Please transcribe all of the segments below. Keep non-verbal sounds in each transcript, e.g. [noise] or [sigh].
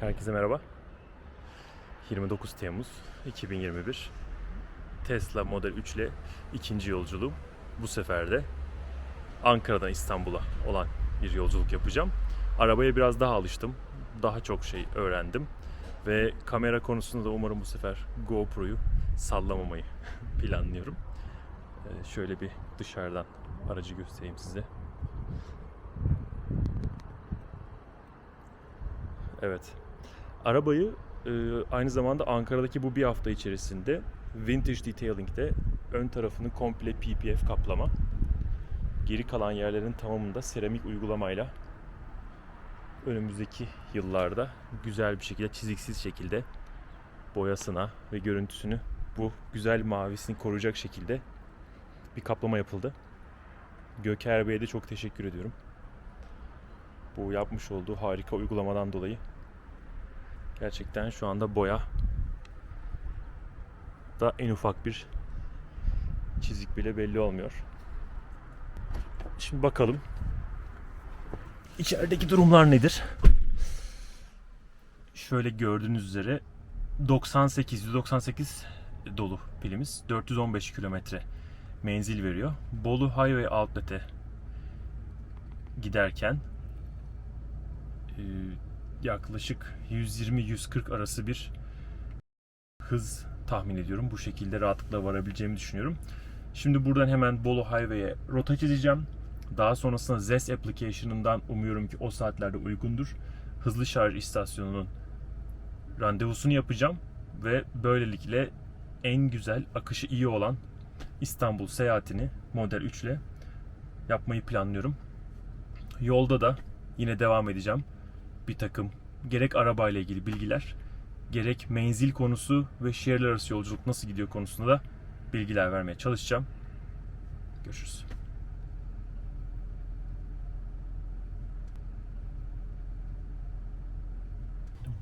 Herkese merhaba. 29 Temmuz 2021. Tesla Model 3 ile ikinci yolculuğum. Bu sefer de Ankara'dan İstanbul'a olan bir yolculuk yapacağım. Arabaya biraz daha alıştım. Daha çok şey öğrendim. Ve kamera konusunda da umarım bu sefer GoPro'yu sallamamayı [laughs] planlıyorum. Ee, şöyle bir dışarıdan aracı göstereyim size. Evet. Arabayı e, aynı zamanda Ankara'daki bu bir hafta içerisinde Vintage Detailing'de ön tarafını komple PPF kaplama. Geri kalan yerlerin tamamında seramik uygulamayla önümüzdeki yıllarda güzel bir şekilde çiziksiz şekilde boyasına ve görüntüsünü bu güzel mavisini koruyacak şekilde bir kaplama yapıldı. Göker Bey'e de çok teşekkür ediyorum. Bu yapmış olduğu harika uygulamadan dolayı gerçekten şu anda boya da en ufak bir çizik bile belli olmuyor. Şimdi bakalım içerideki durumlar nedir? Şöyle gördüğünüz üzere 98 198 dolu pilimiz 415 kilometre menzil veriyor. Bolu Highway Outlet'e giderken yaklaşık 120-140 arası bir hız tahmin ediyorum. Bu şekilde rahatlıkla varabileceğimi düşünüyorum. Şimdi buradan hemen Bolu Highway'e rota çizeceğim. Daha sonrasında ZES application'ından umuyorum ki o saatlerde uygundur. Hızlı şarj istasyonunun randevusunu yapacağım ve böylelikle en güzel akışı iyi olan İstanbul seyahatini Model 3 ile yapmayı planlıyorum. Yolda da yine devam edeceğim. Bir takım gerek arabayla ilgili bilgiler, gerek menzil konusu ve şehirler arası yolculuk nasıl gidiyor konusunda da bilgiler vermeye çalışacağım. Görüşürüz.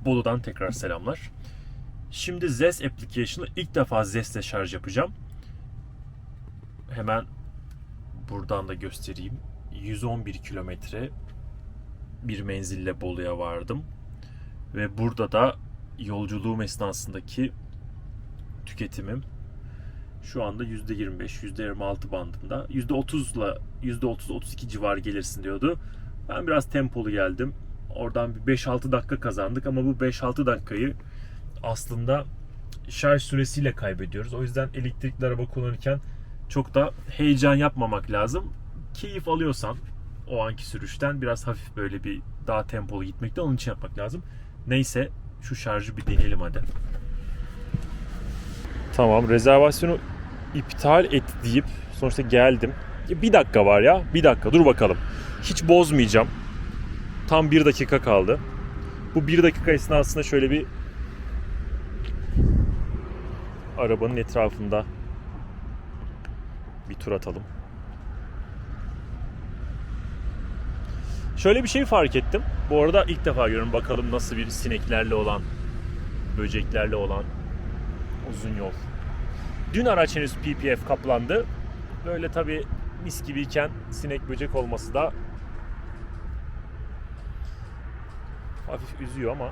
Bolu'dan tekrar selamlar. Şimdi ZES application'ı ilk defa ZES'le şarj yapacağım. Hemen buradan da göstereyim. 111 kilometre bir menzille Bolu'ya vardım. Ve burada da yolculuğum esnasındaki tüketimim şu anda %25, %26 bandında. %30 ile %30-32 civarı gelirsin diyordu. Ben biraz tempolu geldim. Oradan bir 5-6 dakika kazandık ama bu 5-6 dakikayı aslında şarj süresiyle kaybediyoruz. O yüzden elektrikli araba kullanırken çok da heyecan yapmamak lazım. Keyif alıyorsan o anki sürüşten biraz hafif böyle bir daha tempolu gitmekte onun için yapmak lazım. Neyse şu şarjı bir deneyelim hadi. Tamam rezervasyonu iptal et deyip sonuçta geldim. Bir dakika var ya bir dakika dur bakalım. Hiç bozmayacağım. Tam bir dakika kaldı. Bu bir dakika esnasında şöyle bir arabanın etrafında bir tur atalım. Şöyle bir şey fark ettim. Bu arada ilk defa görüyorum bakalım nasıl bir sineklerle olan, böceklerle olan uzun yol. Dün araç henüz PPF kaplandı. Böyle tabi mis gibiyken sinek böcek olması da hafif üzüyor ama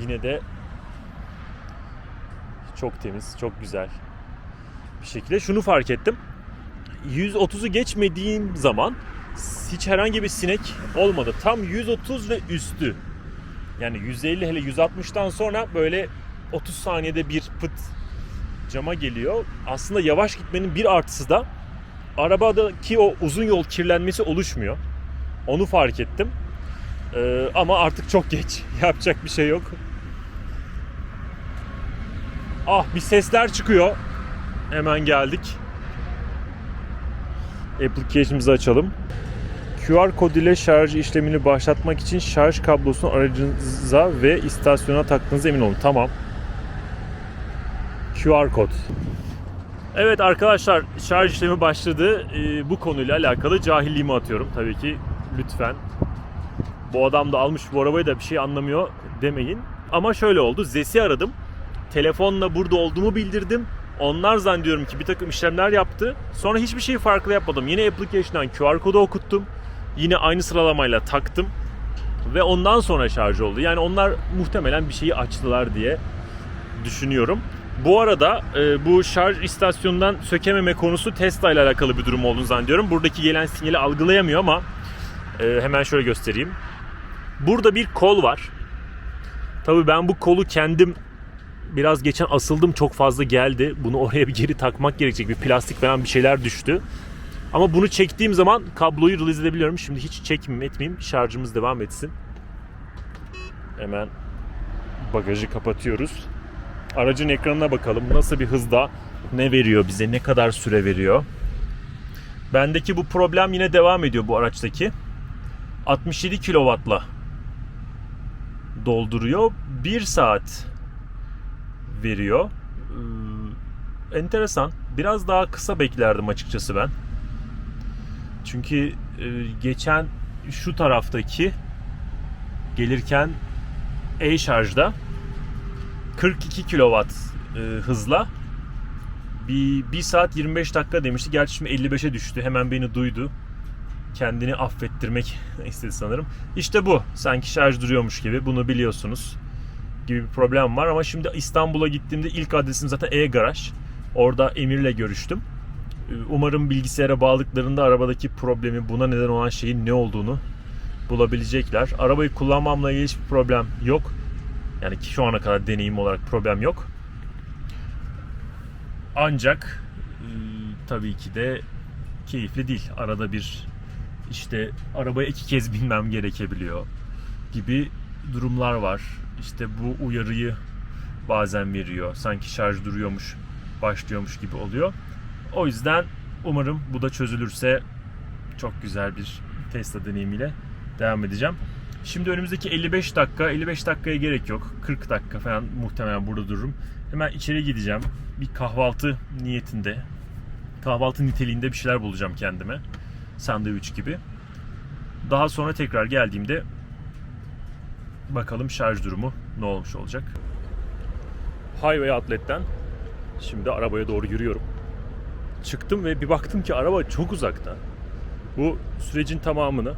yine de çok temiz, çok güzel bir şekilde. Şunu fark ettim. 130'u geçmediğim zaman hiç herhangi bir sinek olmadı. Tam 130 ve üstü. Yani 150 hele 160'tan sonra böyle 30 saniyede bir pıt cama geliyor. Aslında yavaş gitmenin bir artısı da arabadaki o uzun yol kirlenmesi oluşmuyor. Onu fark ettim. Ee, ama artık çok geç. [laughs] Yapacak bir şey yok. Ah bir sesler çıkıyor. Hemen geldik. Application'ımızı açalım. QR kod ile şarj işlemini başlatmak için şarj kablosunu aracınıza ve istasyona taktığınıza emin olun. Tamam. QR kod. Evet arkadaşlar şarj işlemi başladı. Ee, bu konuyla alakalı cahilliğimi atıyorum tabii ki. Lütfen. Bu adam da almış bu arabayı da bir şey anlamıyor demeyin. Ama şöyle oldu. Zes'i aradım. Telefonla burada olduğumu bildirdim. Onlar zannediyorum ki bir takım işlemler yaptı. Sonra hiçbir şey farklı yapmadım. Yine application'dan QR kodu okuttum. Yine aynı sıralamayla taktım. ve ondan sonra şarj oldu. Yani onlar muhtemelen bir şeyi açtılar diye düşünüyorum. Bu arada e, bu şarj istasyonundan sökememe konusu Tesla ile alakalı bir durum olduğunu zannediyorum. Buradaki gelen sinyali algılayamıyor ama e, hemen şöyle göstereyim. Burada bir kol var. Tabii ben bu kolu kendim biraz geçen asıldım çok fazla geldi. Bunu oraya bir geri takmak gerekecek. Bir plastik falan bir şeyler düştü. Ama bunu çektiğim zaman kabloyu release edebiliyorum. Şimdi hiç çekmeyeyim etmeyeyim. Şarjımız devam etsin. Hemen bagajı kapatıyoruz. Aracın ekranına bakalım. Nasıl bir hızda ne veriyor bize? Ne kadar süre veriyor? Bendeki bu problem yine devam ediyor bu araçtaki. 67 kW'la dolduruyor. 1 saat veriyor. Ee, enteresan. Biraz daha kısa beklerdim açıkçası ben. Çünkü e, geçen şu taraftaki gelirken e-şarjda 42 kW e, hızla bir 1 saat 25 dakika demişti. Gerçi şimdi 55'e düştü. Hemen beni duydu. Kendini affettirmek [laughs] istedi sanırım. İşte bu. Sanki şarj duruyormuş gibi. Bunu biliyorsunuz. Gibi bir problem var. Ama şimdi İstanbul'a gittiğimde ilk adresim zaten E-Garaj. Orada Emir'le görüştüm. Ee, Umarım bilgisayara bağladıklarında arabadaki problemi, buna neden olan şeyin ne olduğunu bulabilecekler. Arabayı kullanmamla ilgili hiçbir problem yok. Yani şu ana kadar deneyim olarak problem yok. Ancak e, tabii ki de keyifli değil. Arada bir işte arabaya iki kez binmem gerekebiliyor gibi durumlar var. İşte bu uyarıyı bazen veriyor. Sanki şarj duruyormuş, başlıyormuş gibi oluyor. O yüzden umarım bu da çözülürse çok güzel bir Tesla deneyimiyle devam edeceğim. Şimdi önümüzdeki 55 dakika, 55 dakikaya gerek yok. 40 dakika falan muhtemelen burada dururum. Hemen içeri gideceğim. Bir kahvaltı niyetinde, kahvaltı niteliğinde bir şeyler bulacağım kendime. Sandviç gibi. Daha sonra tekrar geldiğimde bakalım şarj durumu ne olmuş olacak. Highway Outlet'ten şimdi arabaya doğru yürüyorum. Çıktım ve bir baktım ki araba çok uzakta. Bu sürecin tamamını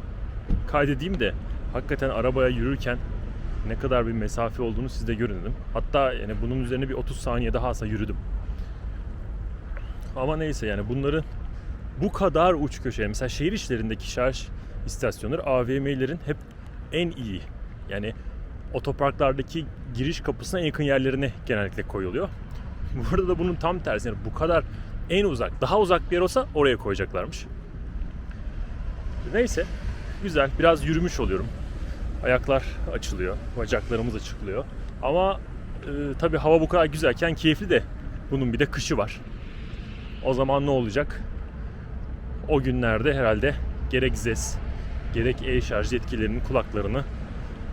kaydedeyim de hakikaten arabaya yürürken ne kadar bir mesafe olduğunu siz de görün dedim. Hatta yani bunun üzerine bir 30 saniye daha asa yürüdüm. Ama neyse yani bunların bu kadar uç köşeye mesela şehir içlerindeki şarj istasyonları AVM'lerin hep en iyi. Yani otoparklardaki giriş kapısına en yakın yerlerine genellikle koyuluyor. [laughs] Burada da bunun tam tersi. Yani bu kadar en uzak, daha uzak bir yer olsa oraya koyacaklarmış. Neyse, güzel. Biraz yürümüş oluyorum. Ayaklar açılıyor, bacaklarımız açılıyor. Ama e, tabii hava bu kadar güzelken keyifli de bunun bir de kışı var. O zaman ne olacak? O günlerde herhalde gerek ZES, gerek e-şarj yetkililerinin kulaklarını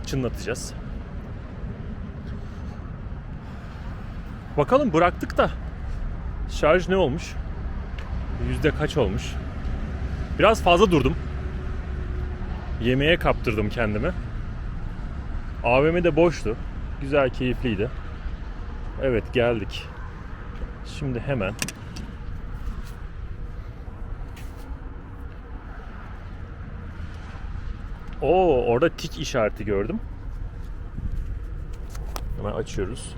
çınlatacağız. Bakalım bıraktık da şarj ne olmuş? Yüzde kaç olmuş? Biraz fazla durdum. Yemeğe kaptırdım kendimi. AVM de boştu. Güzel, keyifliydi. Evet geldik. Şimdi hemen Oo orada tik işareti gördüm. Hemen açıyoruz.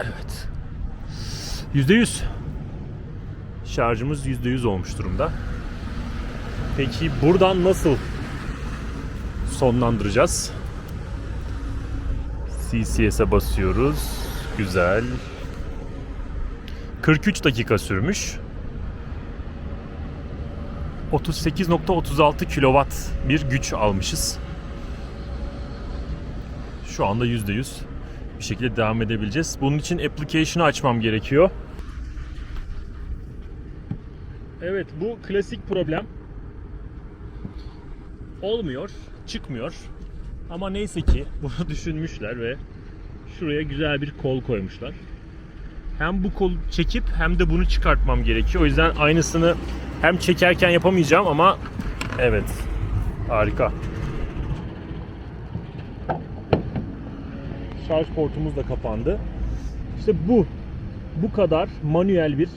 Evet. %100. Şarjımız %100 olmuş durumda. Peki buradan nasıl sonlandıracağız? CCS'e basıyoruz. Güzel. 43 dakika sürmüş. 38.36 kW bir güç almışız. Şu anda %100 bir şekilde devam edebileceğiz. Bunun için application'ı açmam gerekiyor. Evet bu klasik problem. Olmuyor, çıkmıyor. Ama neyse ki [laughs] bunu düşünmüşler ve şuraya güzel bir kol koymuşlar. Hem bu kolu çekip hem de bunu çıkartmam gerekiyor. O yüzden aynısını hem çekerken yapamayacağım ama evet harika. Şarj portumuz da kapandı. İşte bu bu kadar manuel bir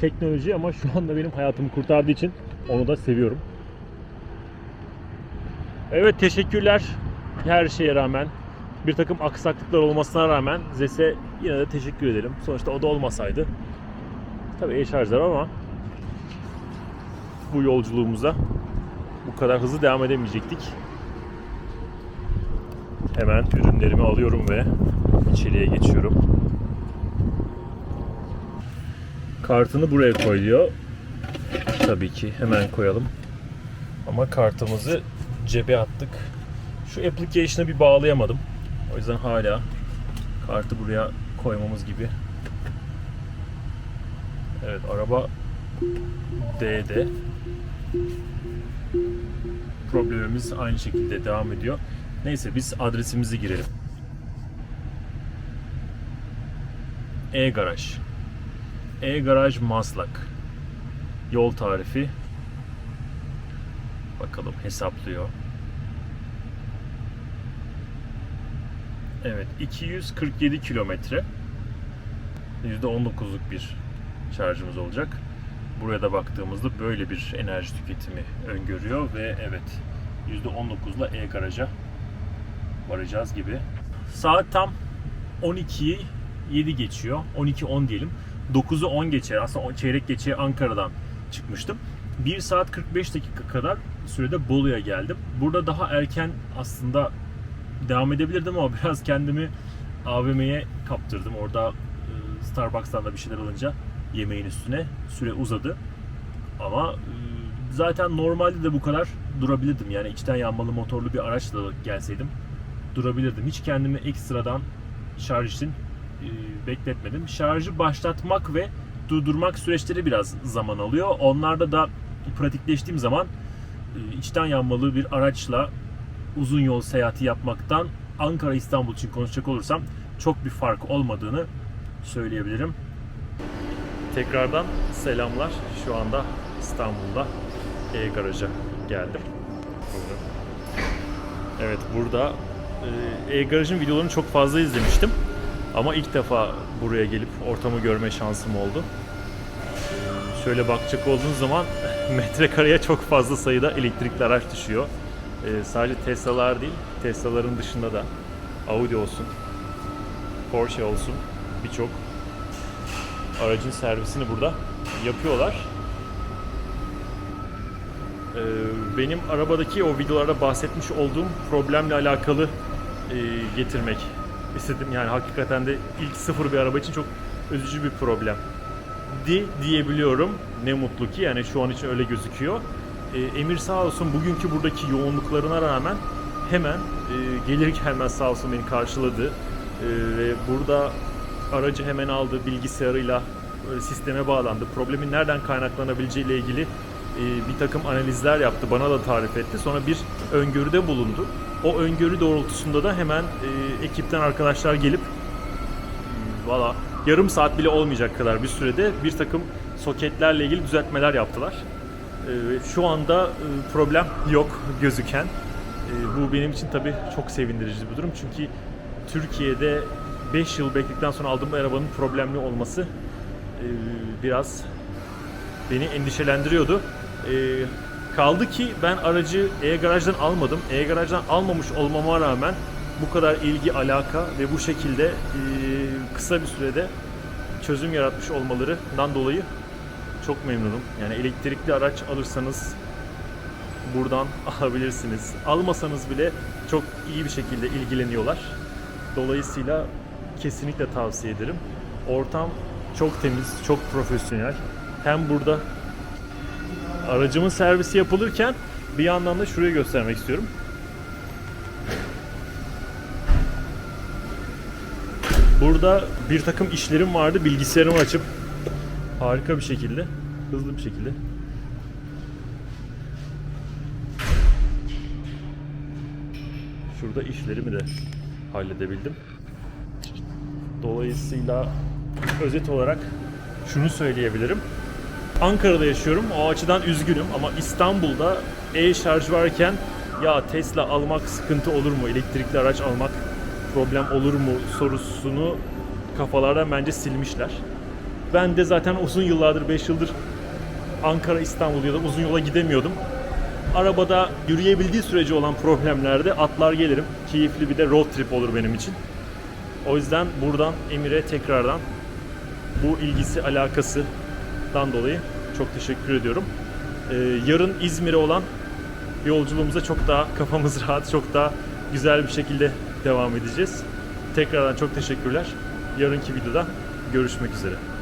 teknoloji ama şu anda benim hayatımı kurtardığı için onu da seviyorum. Evet teşekkürler her şeye rağmen. Bir takım aksaklıklar olmasına rağmen ZES'e yine de teşekkür edelim. Sonuçta o da olmasaydı. Tabii e-şarjlar ama bu yolculuğumuza bu kadar hızlı devam edemeyecektik. Hemen ürünlerimi alıyorum ve içeriye geçiyorum. Kartını buraya koy diyor. Tabii ki hemen koyalım. Ama kartımızı cebe attık. Şu application'ı bir bağlayamadım. O yüzden hala kartı buraya koymamız gibi. Evet araba D'de. Problemimiz aynı şekilde devam ediyor. Neyse biz adresimizi girelim. E-Garaj. E-Garaj Maslak. Yol tarifi. Bakalım hesaplıyor. Evet 247 kilometre. %19'luk bir şarjımız olacak. Buraya da baktığımızda böyle bir enerji tüketimi öngörüyor ve evet %19'la e-garaja varacağız gibi. Saat tam 12'yi 7 geçiyor. 12-10 diyelim. 9'u 10 geçe aslında çeyrek geçe Ankara'dan çıkmıştım. 1 saat 45 dakika kadar sürede Bolu'ya geldim. Burada daha erken aslında devam edebilirdim ama [laughs] biraz kendimi AVM'ye kaptırdım. Orada e, Starbucks'tan da bir şeyler alınca yemeğin üstüne süre uzadı. Ama e, zaten normalde de bu kadar durabilirdim. Yani içten yanmalı motorlu bir araçla gelseydim durabilirdim. Hiç kendimi ekstradan şarj için bekletmedim. Şarjı başlatmak ve durdurmak süreçleri biraz zaman alıyor. Onlarda da pratikleştiğim zaman e, içten yanmalı bir araçla uzun yol seyahati yapmaktan Ankara İstanbul için konuşacak olursam çok bir fark olmadığını söyleyebilirim. Tekrardan selamlar. Şu anda İstanbul'da E-Garaj'a geldim. Buyurun. Evet burada e, E-Garaj'ın videolarını çok fazla izlemiştim. Ama ilk defa buraya gelip ortamı görme şansım oldu. Şöyle bakacak olduğunuz zaman [laughs] metrekareye çok fazla sayıda elektrikli araç düşüyor. E, sadece Tesla'lar değil, Tesla'ların dışında da Audi olsun, Porsche olsun birçok aracın servisini burada yapıyorlar. Ee, benim arabadaki o videolarda bahsetmiş olduğum problemle alakalı e, getirmek istedim. Yani hakikaten de ilk sıfır bir araba için çok üzücü bir problem. Di diyebiliyorum. Ne mutlu ki yani şu an için öyle gözüküyor. Ee, Emir sağ olsun bugünkü buradaki yoğunluklarına rağmen hemen e, gelir gelmez sağ olsun beni karşıladı. Ee, ve burada aracı hemen aldı bilgisayarıyla e, sisteme bağlandı. Problemin nereden kaynaklanabileceği ile ilgili e, bir takım analizler yaptı. Bana da tarif etti. Sonra bir öngörüde bulundu. O öngörü doğrultusunda da hemen e, ekipten arkadaşlar gelip e, valla yarım saat bile olmayacak kadar bir sürede bir takım soketlerle ilgili düzeltmeler yaptılar. E, Şu anda e, problem yok gözüken. E, Bu benim için tabii çok sevindirici bir durum. Çünkü Türkiye'de 5 yıl bekledikten sonra aldığım arabanın problemli olması e, biraz beni endişelendiriyordu. E, kaldı ki ben aracı e-garajdan almadım. E-garajdan almamış olmama rağmen bu kadar ilgi, alaka ve bu şekilde e, kısa bir sürede çözüm yaratmış olmalarından dolayı çok memnunum. Yani elektrikli araç alırsanız buradan [laughs] alabilirsiniz. Almasanız bile çok iyi bir şekilde ilgileniyorlar. Dolayısıyla kesinlikle tavsiye ederim. Ortam çok temiz, çok profesyonel. Hem burada aracımın servisi yapılırken bir yandan da şurayı göstermek istiyorum. Burada bir takım işlerim vardı. Bilgisayarımı açıp harika bir şekilde, hızlı bir şekilde şurada işlerimi de halledebildim. Dolayısıyla özet olarak şunu söyleyebilirim. Ankara'da yaşıyorum. O açıdan üzgünüm ama İstanbul'da e-şarj varken ya Tesla almak sıkıntı olur mu? Elektrikli araç almak problem olur mu sorusunu kafalardan bence silmişler. Ben de zaten uzun yıllardır 5 yıldır Ankara İstanbul ya da uzun yola gidemiyordum. arabada yürüyebildiği sürece olan problemlerde atlar gelirim. Keyifli bir de road trip olur benim için. O yüzden buradan Emir'e tekrardan bu ilgisi alakasından dolayı çok teşekkür ediyorum. Ee, yarın İzmir'e olan yolculuğumuza çok daha kafamız [laughs] rahat, çok daha güzel bir şekilde devam edeceğiz. Tekrardan çok teşekkürler. Yarınki videoda görüşmek üzere.